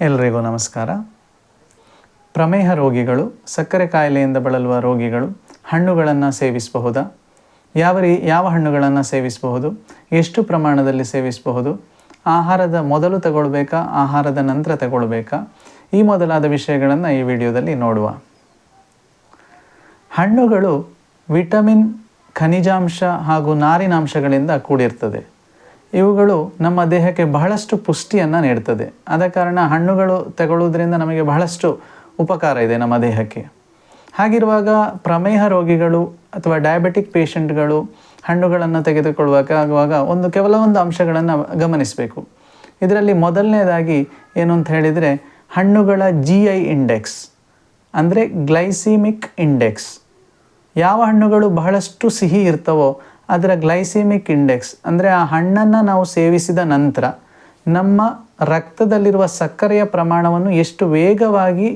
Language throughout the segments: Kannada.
ಎಲ್ರಿಗೂ ನಮಸ್ಕಾರ. ಪ್ರಮೇಹ ರೋಗಿಗಳು, ಸಕ್ಕರೆ ಕಾಯಿಲೆಯಿಂದ ಬಳಲುವ ರೋಗಿಗಳು ಹಣ್ಣುಗಳನ್ನು ಸೇವಿಸಬಹುದಾ? ಯಾವ ರೀ, ಯಾವ ಹಣ್ಣುಗಳನ್ನು ಸೇವಿಸಬಹುದು? ಎಷ್ಟು ಪ್ರಮಾಣದಲ್ಲಿ ಸೇವಿಸಬಹುದು? ಆಹಾರದ ಮೊದಲು ತಗೊಳ್ಬೇಕಾ, ಆಹಾರದ ನಂತರ ತಗೊಳ್ಬೇಕಾ? ಈ ಮೊದಲಾದ ವಿಷಯಗಳನ್ನು ಈ ವಿಡಿಯೋದಲ್ಲಿ ನೋಡುವ. ಹಣ್ಣುಗಳು ವಿಟಮಿನ್, ಖನಿಜಾಂಶ ಹಾಗೂ ನಾರಿನಾಂಶಗಳಿಂದ ಕೂಡಿರ್ತದೆ. ಇವುಗಳು ನಮ್ಮ ದೇಹಕ್ಕೆ ಬಹಳಷ್ಟು ಪುಷ್ಟಿಯನ್ನು ನೀಡ್ತದೆ. ಆದ ಕಾರಣ ಹಣ್ಣುಗಳು ತಗೊಳ್ಳುವುದರಿಂದ ನಮಗೆ ಬಹಳಷ್ಟು ಉಪಕಾರ ಇದೆ ನಮ್ಮ ದೇಹಕ್ಕೆ. ಹಾಗಿರುವಾಗ ಪ್ರಮೇಹ ರೋಗಿಗಳು ಅಥವಾ ಡಯಾಬಿಟಿಕ್ ಪೇಷಂಟ್ಗಳು ಹಣ್ಣುಗಳನ್ನು ತೆಗೆದುಕೊಳ್ಳುವಾಗ ಒಂದು ಕೆಲವೊಂದು ಅಂಶಗಳನ್ನು ಗಮನಿಸಬೇಕು. ಇದರಲ್ಲಿ ಮೊದಲನೇದಾಗಿ ಏನು ಅಂತ ಹೇಳಿದರೆ ಹಣ್ಣುಗಳ ಜಿ ಐ ಇಂಡೆಕ್ಸ್ ಅಂದರೆ ಗ್ಲೈಸಿಮಿಕ್ ಇಂಡೆಕ್ಸ್ ಯಾವ ಹಣ್ಣುಗಳು ಬಹಳಷ್ಟು ಸಿಹಿ ಇರ್ತವೋ ಅದರ ಗ್ಲೈಸೆಮಿಕ್ ಇಂಡೆಕ್ಸ್, ಅಂದರೆ ಆ ಹಣ್ಣನ್ನು ನಾವು ಸೇವಿಸಿದ ನಂತರ ನಮ್ಮ ರಕ್ತದಲ್ಲಿರುವ ಸಕ್ಕರೆಯ ಪ್ರಮಾಣವನ್ನು ಎಷ್ಟು ವೇಗವಾಗಿ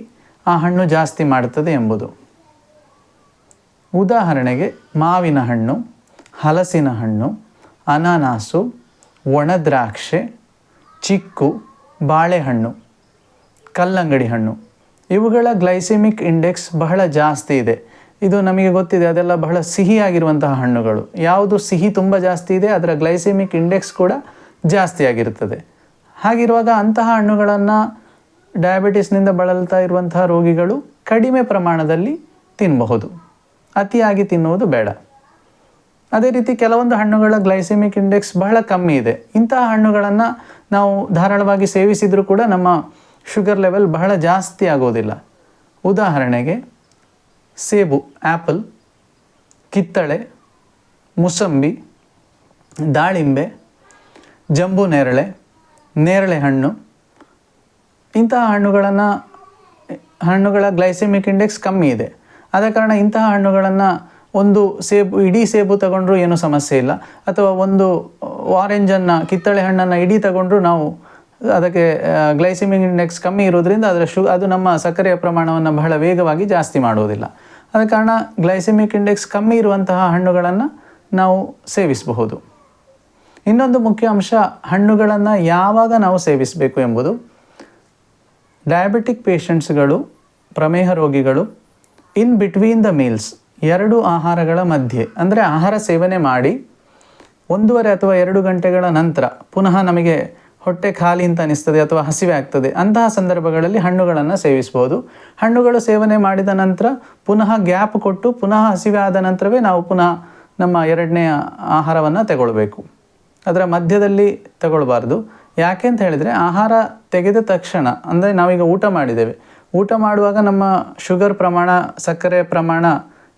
ಆ ಹಣ್ಣು ಜಾಸ್ತಿ ಮಾಡುತ್ತದೆ ಎಂಬುದು. ಉದಾಹರಣೆಗೆ ಮಾವಿನ ಹಣ್ಣು, ಹಲಸಿನ ಹಣ್ಣು, ಅನಾನಾಸು, ಒಣದ್ರಾಕ್ಷೆ, ಚಿಕ್ಕು, ಬಾಳೆಹಣ್ಣು, ಕಲ್ಲಂಗಡಿ ಹಣ್ಣು. ಇವುಗಳ ಗ್ಲೈಸೆಮಿಕ್ ಇಂಡೆಕ್ಸ್ ಬಹಳ ಜಾಸ್ತಿ ಇದೆ. ಇದು ನಮಗೆ ಗೊತ್ತಿದೆ, ಅದೆಲ್ಲ ಬಹಳ ಸಿಹಿಯಾಗಿರುವಂತಹ ಹಣ್ಣುಗಳು. ಯಾವುದು ಸಿಹಿ ತುಂಬ ಜಾಸ್ತಿ ಇದೆ, ಅದರ ಗ್ಲೈಸೆಮಿಕ್ ಇಂಡೆಕ್ಸ್ ಕೂಡ ಜಾಸ್ತಿ ಆಗಿರುತ್ತದೆ. ಹಾಗಿರುವಾಗ ಅಂತಹ ಹಣ್ಣುಗಳನ್ನು ಡಯಾಬಿಟಿಸ್ನಿಂದ ಬಳಲ್ತಾ ಇರುವಂತಹ ರೋಗಿಗಳು ಕಡಿಮೆ ಪ್ರಮಾಣದಲ್ಲಿ ತಿನ್ನಬಹುದು ಅತಿಯಾಗಿ ತಿನ್ನುವುದು ಬೇಡ. ಅದೇ ರೀತಿ ಕೆಲವೊಂದು ಹಣ್ಣುಗಳ ಗ್ಲೈಸೆಮಿಕ್ ಇಂಡೆಕ್ಸ್ ಬಹಳ ಕಮ್ಮಿ ಇದೆ. ಇಂತಹ ಹಣ್ಣುಗಳನ್ನು ನಾವು ಧಾರಾಳವಾಗಿ ಸೇವಿಸಿದರೂ ಕೂಡ ನಮ್ಮ ಶುಗರ್ ಲೆವೆಲ್ ಬಹಳ ಜಾಸ್ತಿ ಆಗೋದಿಲ್ಲ. ಉದಾಹರಣೆಗೆ ಸೇಬು ಆ್ಯಪಲ್ ಕಿತ್ತಳೆ, ಮುಸಂಬಿ, ದಾಳಿಂಬೆ, ಜಂಬು ನೇರಳೆ ನೇರಳೆ ಹಣ್ಣು. ಇಂತಹ ಹಣ್ಣುಗಳನ್ನು, ಹಣ್ಣುಗಳ ಗ್ಲೈಸೆಮಿಕ್ ಇಂಡೆಕ್ಸ್ ಕಮ್ಮಿ ಇದೆ. ಆದ ಕಾರಣ ಇಂತಹ ಹಣ್ಣುಗಳನ್ನು ಒಂದು ಸೇಬು, ಇಡೀ ಸೇಬು ತಗೊಂಡ್ರೂ ಏನೂ ಸಮಸ್ಯೆ ಇಲ್ಲ. ಅಥವಾ ಒಂದು ಆರೆಂಜನ್ನು ಕಿತ್ತಳೆ ಹಣ್ಣನ್ನು ಇಡೀ ತಗೊಂಡ್ರೂ ನಾವು ಅದಕ್ಕೆ ಗ್ಲೈಸಿಮಿಕ್ ಇಂಡೆಕ್ಸ್ ಕಮ್ಮಿ ಇರೋದ್ರಿಂದ ಅದರ ಶು, ಅದು ನಮ್ಮ ಸಕ್ಕರೆಯ ಪ್ರಮಾಣವನ್ನು ಬಹಳ ವೇಗವಾಗಿ ಜಾಸ್ತಿ ಮಾಡುವುದಿಲ್ಲ. ಆದ ಕಾರಣ ಗ್ಲೈಸಿಮಿಕ್ ಇಂಡೆಕ್ಸ್ ಕಮ್ಮಿ ಇರುವಂತಹ ಹಣ್ಣುಗಳನ್ನು ನಾವು ಸೇವಿಸಬಹುದು. ಇನ್ನೊಂದು ಮುಖ್ಯ ಅಂಶ, ಹಣ್ಣುಗಳನ್ನು ಯಾವಾಗ ನಾವು ಸೇವಿಸಬೇಕು ಎಂಬುದು ಡಯಾಬಿಟಿಕ್ ಪೇಷಂಟ್ಸ್ಗಳು ಪ್ರಮೇಹ ರೋಗಿಗಳು ಇನ್ ಬಿಟ್ವೀನ್ ದ ಮೀಲ್ಸ್ ಎರಡು ಆಹಾರಗಳ ಮಧ್ಯೆ, ಅಂದರೆ ಆಹಾರ ಸೇವನೆ ಮಾಡಿ, ಒಂದೂವರೆ ಅಥವಾ ಎರಡು ಗಂಟೆಗಳ ನಂತರ, ಪುನಃ ನಮಗೆ ಹೊಟ್ಟೆ ಖಾಲಿ ಅಂತ ಅನಿಸ್ತದೆ ಅಥವಾ ಹಸಿವೆ ಆಗ್ತದೆ, ಅಂತಹ ಸಂದರ್ಭಗಳಲ್ಲಿ ಹಣ್ಣುಗಳನ್ನು ಸೇವಿಸ್ಬೋದು. ಹಣ್ಣುಗಳು ಸೇವನೆ ಮಾಡಿದ ನಂತರ ಪುನಃ ಗ್ಯಾಪ್ ಕೊಟ್ಟು ಪುನಃ ಹಸಿವೆ ಆದ ನಂತರವೇ ನಾವು ಪುನಃ ನಮ್ಮ ಎರಡನೆಯ ಆಹಾರವನ್ನು ತಗೊಳ್ಬೇಕು. ಅದರ ಮಧ್ಯದಲ್ಲಿ ತಗೊಳ್ಬಾರ್ದು. ಯಾಕೆ ಅಂತ ಹೇಳಿದರೆ ಆಹಾರ ತೆಗೆದ ತಕ್ಷಣ, ಅಂದರೆ ನಾವೀಗ ಊಟ ಮಾಡಿದ್ದೇವೆ. ಊಟ ಮಾಡುವಾಗ ನಮ್ಮ ಶುಗರ್ ಪ್ರಮಾಣ, ಸಕ್ಕರೆ ಪ್ರಮಾಣ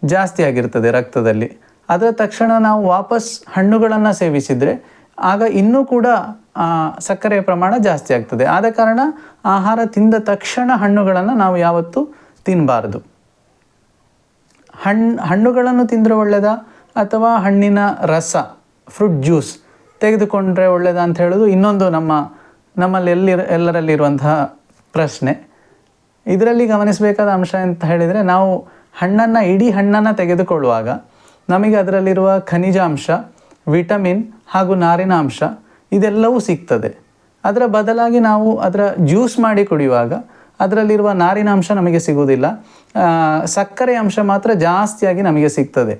ಜಾಸ್ತಿ ಆಗಿರ್ತದೆ ರಕ್ತದಲ್ಲಿ. ಅದರ ತಕ್ಷಣ ನಾವು ವಾಪಸ್ ಹಣ್ಣುಗಳನ್ನು ಸೇವಿಸಿದರೆ ಆಗ ಇನ್ನೂ ಕೂಡ ಸಕ್ಕರೆಯ ಪ್ರಮಾಣ ಜಾಸ್ತಿ ಆಗ್ತದೆ. ಆದ ಕಾರಣ ಆಹಾರ ತಿಂದ ತಕ್ಷಣ ಹಣ್ಣುಗಳನ್ನು ನಾವು ಯಾವತ್ತೂ ತಿನ್ನಬಾರ್ದು ಹಣ್ಣು ಹಣ್ಣುಗಳನ್ನು ತಿಂದರೆ ಒಳ್ಳೆಯದ ಅಥವಾ ಹಣ್ಣಿನ ರಸ ಫ್ರೂಟ್ ಜ್ಯೂಸ್ ತೆಗೆದುಕೊಂಡ್ರೆ ಒಳ್ಳೆಯದ ಅಂತ ಹೇಳೋದು ಇನ್ನೊಂದು ನಮ್ಮ, ನಮ್ಮಲ್ಲಿ ಎಲ್ಲಿ ಎಲ್ಲರಲ್ಲಿರುವಂತಹ ಪ್ರಶ್ನೆ. ಇದರಲ್ಲಿ ಗಮನಿಸಬೇಕಾದ ಅಂಶ ಅಂತ ಹೇಳಿದರೆ ನಾವು ಹಣ್ಣನ್ನು, ಇಡೀ ಹಣ್ಣನ್ನು ತೆಗೆದುಕೊಳ್ಳುವಾಗ ನಮಗೆ ಅದರಲ್ಲಿರುವ ಖನಿಜಾಂಶ ವಿಟಮಿನ್ ಹಾಗೂ ನಾರಿನ ಅಂಶ ಇದೆಲ್ಲವೂ ಸಿಗ್ತದೆ. ಅದರ ಬದಲಾಗಿ ನಾವು ಅದರ ಜ್ಯೂಸ್ ಮಾಡಿ ಕುಡಿಯುವಾಗ ಅದರಲ್ಲಿರುವ ನಾರಿನ ಅಂಶ ನಮಗೆ ಸಿಗುವುದಿಲ್ಲ. ಸಕ್ಕರೆ ಅಂಶ ಮಾತ್ರ ಜಾಸ್ತಿಯಾಗಿ ನಮಗೆ ಸಿಗ್ತದೆ.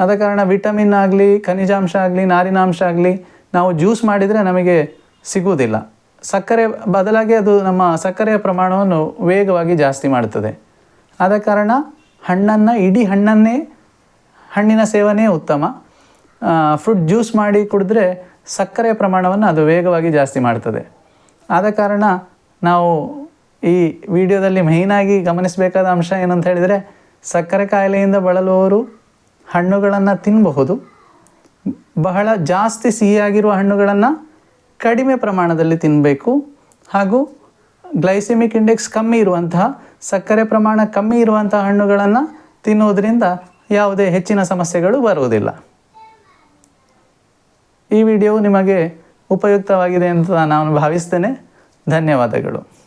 ಆದ ಕಾರಣ ವಿಟಮಿನ್ ಆಗಲಿ ಖನಿಜಾಂಶ ಆಗಲಿ ನಾರಿನಾಂಶ ಆಗಲಿ ನಾವು ಜ್ಯೂಸ್ ಮಾಡಿದರೆ ನಮಗೆ ಸಿಗುವುದಿಲ್ಲ. ಸಕ್ಕರೆ ಬದಲಾಗಿ ಅದು ನಮ್ಮ ಸಕ್ಕರೆಯ ಪ್ರಮಾಣವನ್ನು ವೇಗವಾಗಿ ಜಾಸ್ತಿ ಮಾಡುತ್ತದೆ ಆದ ಕಾರಣ ಹಣ್ಣನ್ನು, ಇಡೀ ಹಣ್ಣನ್ನೇ, ಹಣ್ಣಿನ ಸೇವನೆ ಉತ್ತಮ. ಫ್ರೂಟ್ ಜ್ಯೂಸ್ ಮಾಡಿ ಕುಡಿದ್ರೆ ಸಕ್ಕರೆಯ ಪ್ರಮಾಣವನ್ನು ಅದು ವೇಗವಾಗಿ ಜಾಸ್ತಿ ಮಾಡ್ತದೆ. ಆದ ಕಾರಣ ನಾವು ಈ ವಿಡಿಯೋದಲ್ಲಿ ಮೇಯ್ನಾಗಿ ಗಮನಿಸಬೇಕಾದ ಅಂಶ ಏನಂತ ಹೇಳಿದರೆ ಸಕ್ಕರೆ ಕಾಯಿಲೆಯಿಂದ ಬಳಲುವವರು ಹಣ್ಣುಗಳನ್ನು ತಿನ್ನಬಹುದು ಬಹಳ ಜಾಸ್ತಿ ಸಿಹಿಯಾಗಿರುವ ಹಣ್ಣುಗಳನ್ನು ಕಡಿಮೆ ಪ್ರಮಾಣದಲ್ಲಿ ತಿನ್ನಬೇಕು ಹಾಗೂ ಗ್ಲೈಸೆಮಿಕ್ ಇಂಡೆಕ್ಸ್ ಕಮ್ಮಿ ಇರುವಂತಹ, ಸಕ್ಕರೆ ಪ್ರಮಾಣ ಕಮ್ಮಿ ಇರುವಂತಹ ಹಣ್ಣುಗಳನ್ನು ತಿನ್ನುವುದರಿಂದ ಯಾವುದೇ ಹೆಚ್ಚಿನ ಸಮಸ್ಯೆಗಳು ಬರುವುದಿಲ್ಲ. ಈ ವಿಡಿಯೋ ನಿಮಗೆ ಉಪಯುಕ್ತವಾಗಿದೆ ಅಂತ ನಾನು ಭಾವಿಸ್ತೇನೆ. ಧನ್ಯವಾದಗಳು.